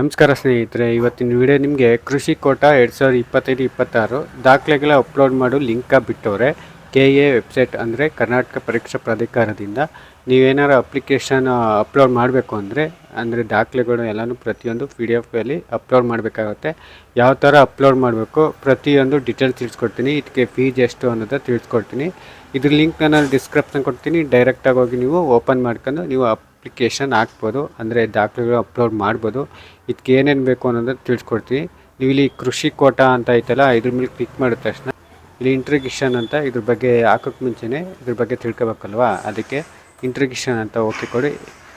ನಮಸ್ಕಾರ ಸ್ನೇಹಿತರೆ, ಇವತ್ತಿನ ವಿಡಿಯೋ ನಿಮಗೆ ಕೃಷಿ ಕೋಟ ಎರಡು ಸಾವಿರದ ಇಪ್ಪತ್ತೈದು, ಇಪ್ಪತ್ತಾರು ದಾಖಲೆಗಳ ಅಪ್ಲೋಡ್ ಮಾಡೋ ಲಿಂಕ ಬಿಟ್ಟವ್ರೆ. ಕೆ ಎ ವೆಬ್ಸೈಟ್ ಅಂದರೆ ಕರ್ನಾಟಕ ಪರೀಕ್ಷಾ ಪ್ರಾಧಿಕಾರದಿಂದ. ನೀವೇನಾರು ಅಪ್ಲಿಕೇಶನ್ ಅಪ್ಲೋಡ್ ಮಾಡಬೇಕು ಅಂದರೆ ಅಂದರೆ ದಾಖಲೆಗಳು ಎಲ್ಲನೂ ಪ್ರತಿಯೊಂದು ಪಿ ಡಿ ಎಫಲ್ಲಿ ಅಪ್ಲೋಡ್ ಮಾಡಬೇಕಾಗುತ್ತೆ. ಯಾವ ಥರ ಅಪ್ಲೋಡ್ ಮಾಡಬೇಕು, ಪ್ರತಿಯೊಂದು ಡೀಟೇಲ್ಸ್ ತಿಳಿಸ್ಕೊಡ್ತೀನಿ. ಇದಕ್ಕೆ ಫೀಸ್ ಎಷ್ಟು ಅನ್ನೋದು ತಿಳಿಸ್ಕೊಡ್ತೀನಿ. ಇದ್ರ ಲಿಂಕ್ ನಾನು ಡಿಸ್ಕ್ರಿಪ್ಷನ್ ಕೊಡ್ತೀನಿ. ಡೈರೆಕ್ಟಾಗಿ ಹೋಗಿ ನೀವು ಓಪನ್ ಮಾಡ್ಕೊಂಡು ನೀವು ಅಪ್ಲಿಕೇಶನ್ ಹಾಕ್ಬೋದು, ಅಂದರೆ ದಾಖಲೆಗಳು ಅಪ್ಲೋಡ್ ಮಾಡ್ಬೋದು. ಇದಕ್ಕೆ ಏನೇನು ಬೇಕು ಅನ್ನೋದನ್ನು ತಿಳಿಸ್ಕೊಡ್ತೀವಿ. ನೀವು ಇಲ್ಲಿ ಕೃಷಿ ಕೋಟ ಅಂತ ಐತಲ್ಲ, ಇದ್ರ ಮೇಲೆ ಕ್ಲಿಕ್ ಮಾಡಿದ ತಕ್ಷಣ ಇಲ್ಲಿ ಇಂಟ್ರಿಗಿಷನ್ ಅಂತ ಇದ್ರ ಬಗ್ಗೆ ಹಾಕೋಕ್ಕೆ ಮುಂಚೆನೇ ಇದ್ರ ಬಗ್ಗೆ ತಿಳ್ಕೊಬೇಕಲ್ವಾ? ಅದಕ್ಕೆ ಇಂಟ್ರಿಗಿಷನ್ ಅಂತ ಓಕೆ ಕೊಡಿ.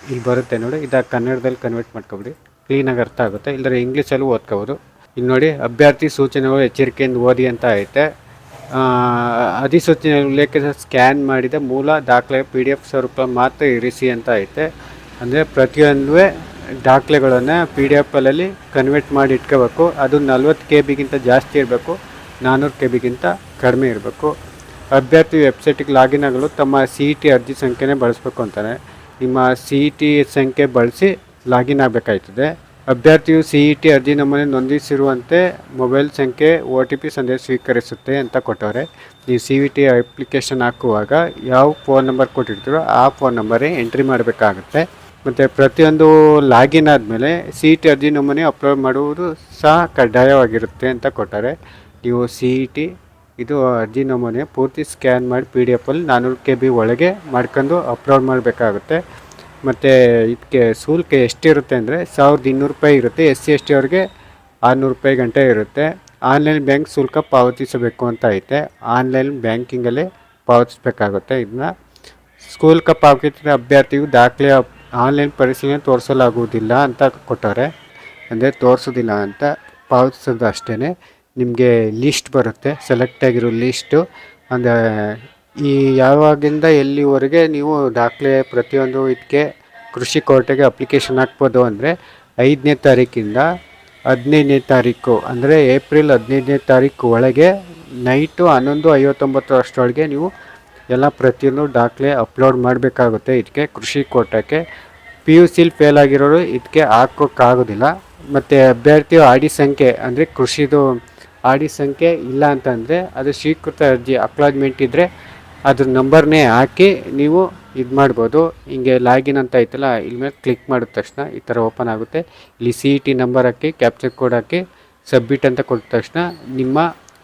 ಇಲ್ಲಿ ಬರುತ್ತೆ ನೋಡಿ. ಇದು ಕನ್ನಡದಲ್ಲಿ ಕನ್ವರ್ಟ್ ಮಾಡ್ಕೊಬಿಡಿ. ಕ್ಲೀನಾಗಿ ಅರ್ಥ ಆಗುತ್ತೆ. ಇಲ್ಲದ್ರೆ ಇಂಗ್ಲೀಷಲ್ಲೂ ಓದ್ಕೋಬೋದು. ಇಲ್ಲಿ ನೋಡಿ, ಅಭ್ಯರ್ಥಿ ಸೂಚನೆಗಳು ಎಚ್ಚರಿಕೆಯಿಂದ ಓದಿ ಅಂತ ಐತೆ. ಅಧಿಸೂಚನೆ ಉಲ್ಲೇಖ ಸ್ಕ್ಯಾನ್ ಮಾಡಿದ ಮೂಲ ದಾಖಲೆ ಪಿ ಡಿ ಎಫ್ ಸ್ವರೂಪ ಮಾತ್ರ ಇರಿಸಿ ಅಂತ ಐತೆ. ಅಂದರೆ ಪ್ರತಿಯೊಂದು ದಾಖಲೆಗಳನ್ನು ಪಿ ಡಿ ಎಫ್ ಅಲ್ಲಿ ಕನ್ವರ್ಟ್ ಮಾಡಿ ಇಟ್ಕೋಬೇಕು. ಅದು ನಲ್ವತ್ತು ಕೆ ಬಿಗಿಂತ ಜಾಸ್ತಿ ಇರಬೇಕು ನಾನ್ನೂರು ಕೆ ಬಿಗಿಂತ ಕಡಿಮೆ ಇರಬೇಕು. ಅಭ್ಯರ್ಥಿ ವೆಬ್ಸೈಟಿಗೆ ಲಾಗಿನ್ ಆಗಲು ತಮ್ಮ ಸಿ ಇ ಟಿ ಅರ್ಜಿ ಸಂಖ್ಯೆನೇ ಬಳಸಬೇಕು ಅಂತಾರೆ. ನಿಮ್ಮ ಸಿ ಇ ಟಿ ಸಂಖ್ಯೆ ಬಳಸಿ ಲಾಗಿನ್ ಆಗಬೇಕಾಯ್ತದೆ. ಅಭ್ಯರ್ಥಿಯು ಸಿ ಇ ಟಿ ಅರ್ಜಿ ನಮೂನೆ ನೋಂದಿಸಿರುವಂತೆ ಮೊಬೈಲ್ ಸಂಖ್ಯೆ ಒ ಟಿ ಪಿ ಸಂದೇಶ ಸ್ವೀಕರಿಸುತ್ತೆ ಅಂತ ಕೊಟ್ಟವ್ರೆ. ನೀವು ಸಿ ಇ ಟಿ ಅಪ್ಲಿಕೇಶನ್ ಹಾಕುವಾಗ ಯಾವ ಫೋನ್ ನಂಬರ್ ಕೊಟ್ಟಿರ್ತೀರೋ ಆ ಫೋನ್ ನಂಬರೇ ಎಂಟ್ರಿ ಮಾಡಬೇಕಾಗುತ್ತೆ. ಮತ್ತು ಪ್ರತಿಯೊಂದು ಲಾಗಿನ್ ಆದಮೇಲೆ ಸಿ ಇ ಟಿ ಅರ್ಜಿ ನಮೂನೆ ಅಪ್ಲೋಡ್ ಮಾಡುವುದು ಸಹ ಕಡ್ಡಾಯವಾಗಿರುತ್ತೆ ಅಂತ ಕೊಟ್ಟಾರೆ. ನೀವು ಸಿ ಇ ಟಿ ಇದು ಅರ್ಜಿ ನಮೂನೆ ಪೂರ್ತಿ ಸ್ಕ್ಯಾನ್ ಮಾಡಿ ಪಿ ಡಿ ಎಫಲ್ಲಿ ನಾನ್ನೂರು ಕೆ ಬಿ ಒಳಗೆ ಮಾಡ್ಕೊಂಡು ಅಪ್ಲೋಡ್ ಮಾಡಬೇಕಾಗುತ್ತೆ. ಮತ್ತು ಇದಕ್ಕೆ ಶುಲ್ಕ ಎಷ್ಟಿರುತ್ತೆ ಅಂದರೆ ಸಾವಿರದ ಇನ್ನೂರು ರೂಪಾಯಿ ಇರುತ್ತೆ. ಎಸ್ ಸಿ ಎಸ್ ಟಿ ಅವ್ರಿಗೆ ಆರುನೂರು ರೂಪಾಯಿ ಗಂಟೆ ಇರುತ್ತೆ. ಆನ್ಲೈನ್ ಬ್ಯಾಂಕ್ ಶುಲ್ಕ ಪಾವತಿಸಬೇಕು ಅಂತ ಐತೆ. ಆನ್ಲೈನ್ ಬ್ಯಾಂಕಿಂಗಲ್ಲೇ ಪಾವತಿಸಬೇಕಾಗುತ್ತೆ ಇದನ್ನ. ಕಪ್ ಪಾವತಿಸಿದ ಅಭ್ಯರ್ಥಿಯು ದಾಖಲೆ ಆನ್ಲೈನ್ ಪರಿಶೀಲನೆ ತೋರಿಸಲಾಗುವುದಿಲ್ಲ ಅಂತ ಕೊಟ್ಟವ್ರೆ. ಅಂದರೆ ತೋರಿಸೋದಿಲ್ಲ ಅಂತ ಪಾವತಿಸೋದು ಅಷ್ಟೇ ನಿಮಗೆ ಲಿಸ್ಟ್ ಬರುತ್ತೆ ಸೆಲೆಕ್ಟ್ ಆಗಿರೋ ಲೀಸ್ಟು ಅಂದರೆ ಈ ಯಾವಾಗಿಂದ ಎಲ್ಲಿವರೆಗೆ ನೀವು ದಾಖಲೆ ಪ್ರತಿಯೊಂದು ಇದಕ್ಕೆ ಕೃಷಿ ಕೋರ್ಟಿಗೆ ಅಪ್ಲಿಕೇಶನ್ ಹಾಕ್ಬೋದು ಅಂದರೆ ಐದನೇ ತಾರೀಕಿಂದ ಹದಿನೈದನೇ ತಾರೀಕು. ಅಂದರೆ ಏಪ್ರಿಲ್ ಹದಿನೈದನೇ ತಾರೀಕು ಒಳಗೆ ನೈಟು ಹನ್ನೊಂದು ಐವತ್ತೊಂಬತ್ತು ಅಷ್ಟರೊಳಗೆ ನೀವು ಎಲ್ಲ ಪ್ರತಿಯೊಂದು ದಾಖಲೆ ಅಪ್ಲೋಡ್ ಮಾಡಬೇಕಾಗುತ್ತೆ. ಇದಕ್ಕೆ ಕೃಷಿ ಕೋಟಕ್ಕೆ. ಪಿ ಯು ಸಿಲ್ ಫೇಲ್ ಆಗಿರೋರು ಇದಕ್ಕೆ ಹಾಕೋಕ್ಕಾಗೋದಿಲ್ಲ. ಮತ್ತು ಅಭ್ಯರ್ಥಿಯ ಆಡಿ ಸಂಖ್ಯೆ, ಅಂದರೆ ಕೃಷಿದು ಆಡಿ ಸಂಖ್ಯೆ ಇಲ್ಲ ಅಂತಂದರೆ ಅದು ಸ್ವೀಕೃತ ಅರ್ಜಿ ಅಕ್ಲಾಜ್ಮೆಂಟ್ ಇದ್ದರೆ ಅದ್ರ ನಂಬರ್ನೇ ಹಾಕಿ ನೀವು ಇದು ಮಾಡ್ಬೋದು. ಹಿಂಗೆ ಲಾಗಿನ್ ಅಂತ ಐತಲ್ಲ ಇಲ್ಲಿ ಮೇಲೆ ಕ್ಲಿಕ್ ಮಾಡಿದ ತಕ್ಷಣ ಈ ಥರ ಓಪನ್ ಆಗುತ್ತೆ. ಇಲ್ಲಿ ಸಿ ಇ ಟಿ ನಂಬರ್ ಹಾಕಿ ಕ್ಯಾಪ್ಚರ್ ಕೋಡ್ ಹಾಕಿ ಸಬ್ಮಿಟ್ ಅಂತ ಕೊಟ್ಟ ತಕ್ಷಣ ನಿಮ್ಮ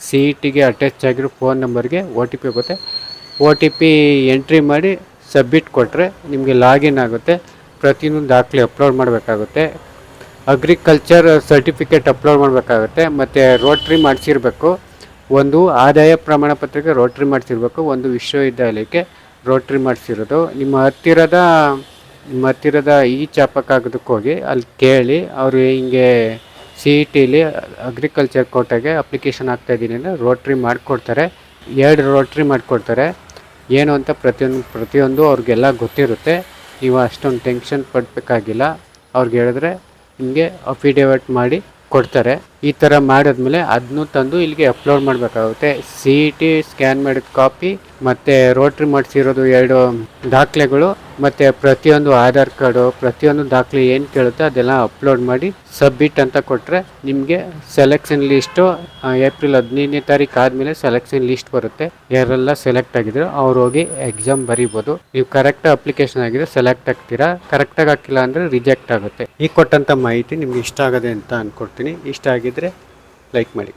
ಸಿ ಇ ಟಿಗೆ ಅಟ್ಯಾಚ್ ಆಗಿರೋ ಫೋನ್ ನಂಬರ್ಗೆ ಒ ಟಿ ಪಿ ಹೋಗುತ್ತೆ. ಒ ಟಿ ಪಿ ಎಂಟ್ರಿ ಮಾಡಿ ಸಬ್ಮಿಟ್ ಕೊಟ್ಟರೆ ನಿಮಗೆ ಲಾಗಿನ್ ಆಗುತ್ತೆ. ಪ್ರತಿಯೊಂದು ದಾಖಲೆ ಅಪ್ಲೋಡ್ ಮಾಡಬೇಕಾಗುತ್ತೆ. ಅಗ್ರಿಕಲ್ಚರ್ ಸರ್ಟಿಫಿಕೇಟ್ ಅಪ್ಲೋಡ್ ಮಾಡಬೇಕಾಗುತ್ತೆ. ಮತ್ತು ರೋಟ್ರಿ ಮಾಡಿಸಿರ್ಬೇಕು. ಒಂದು ಆದಾಯ ಪ್ರಮಾಣ ಪತ್ರಕ್ಕೆ ರೋಟ್ರಿ ಮಾಡಿಸಿರ್ಬೇಕು. ಒಂದು ವಿಶ್ವವಿದ್ಯಾಲಯಕ್ಕೆ ರೋಟ್ರಿ ಮಾಡಿಸಿರೋದು. ನಿಮ್ಮ ಹತ್ತಿರದ ನಿಮ್ಮ ಹತ್ತಿರದ ಈ ಚಾಪಕಾಗದಕ್ಕೆ ಹೋಗಿ ಅಲ್ಲಿ ಕೇಳಿ, ಅವರು ಹಿಂಗೆ ಸಿ ಇ ಟಿಲಿ ಅಗ್ರಿಕಲ್ಚರ್ ಕೋಟಾಗೆ ಅಪ್ಲಿಕೇಶನ್ ಹಾಕ್ತಾಯಿದ್ದೀನಿ ಅಂದರೆ ರೋಟ್ರಿ ಮಾಡಿಕೊಡ್ತಾರೆ. ಎರಡು ರೋಟ್ರಿ ಮಾಡಿಕೊಡ್ತಾರೆ. ಏನು ಅಂತ ಪ್ರತಿಯೊಂದು ಪ್ರತಿಯೊಂದು ಅವ್ರಿಗೆಲ್ಲ ಗೊತ್ತಿರುತ್ತೆ. ನೀವು ಅಷ್ಟೊಂದು ಟೆನ್ಷನ್ ಪಡಬೇಕಾಗಿಲ್ಲ. ಅವ್ರಿಗೆ ಹೇಳಿದ್ರೆ ನಿಮಗೆ ಅಫಿಡೇವಿಟ್ ಮಾಡಿ ಕೊಡ್ತಾರೆ. ಈ ಥರ ಮಾಡಿದ್ಮೇಲೆ ಅದನ್ನು ತಂದು ಇಲ್ಲಿಗೆ ಅಪ್ಲೋಡ್ ಮಾಡಬೇಕಾಗುತ್ತೆ. ಸಿ ಇ ಟಿ ಸ್ಕ್ಯಾನ್ ಮಾಡಿದ ಕಾಪಿ ಮತ್ತು ರೋಟ್ರಿ ಮಾಡಿಸಿರೋದು ಎರಡು ದಾಖಲೆಗಳು, ಮತ್ತು ಪ್ರತಿಯೊಂದು ಆಧಾರ್ ಕಾರ್ಡು, ಪ್ರತಿಯೊಂದು ದಾಖಲೆ ಏನು ಕೇಳುತ್ತೆ ಅದೆಲ್ಲ ಅಪ್ಲೋಡ್ ಮಾಡಿ ಸಬ್ಮಿಟ್ ಅಂತ ಕೊಟ್ಟರೆ ನಿಮಗೆ ಸೆಲೆಕ್ಷನ್ ಲಿಸ್ಟು ಏಪ್ರಿಲ್ ಹದಿನೈದನೇ ತಾರೀಕು ಆದಮೇಲೆ ಸೆಲೆಕ್ಷನ್ ಲಿಸ್ಟ್ ಬರುತ್ತೆ. ಯಾರೆಲ್ಲ ಸೆಲೆಕ್ಟ್ ಆಗಿದ್ರು ಅವ್ರು ಹೋಗಿ ಎಕ್ಸಾಮ್ ಬರೀಬೋದು. ನೀವು ಕರೆಕ್ಟ್ ಅಪ್ಲಿಕೇಶನ್ ಆಗಿದ್ರೆ ಸೆಲೆಕ್ಟ್ ಆಗ್ತೀರಾ ಕರೆಕ್ಟಾಗಿ ಹಾಕಿಲ್ಲ ಅಂದರೆ ರಿಜೆಕ್ಟ್ ಆಗುತ್ತೆ. ಈ ಕೊಟ್ಟಂಥ ಮಾಹಿತಿ ನಿಮ್ಗೆ ಇಷ್ಟ ಆಗದೆ ಅಂತ ಅಂದ್ಕೊಡ್ತೀನಿ ಇಷ್ಟ ಆಗಿದ್ರೆ ಲೈಕ್ ಮಾಡಿ.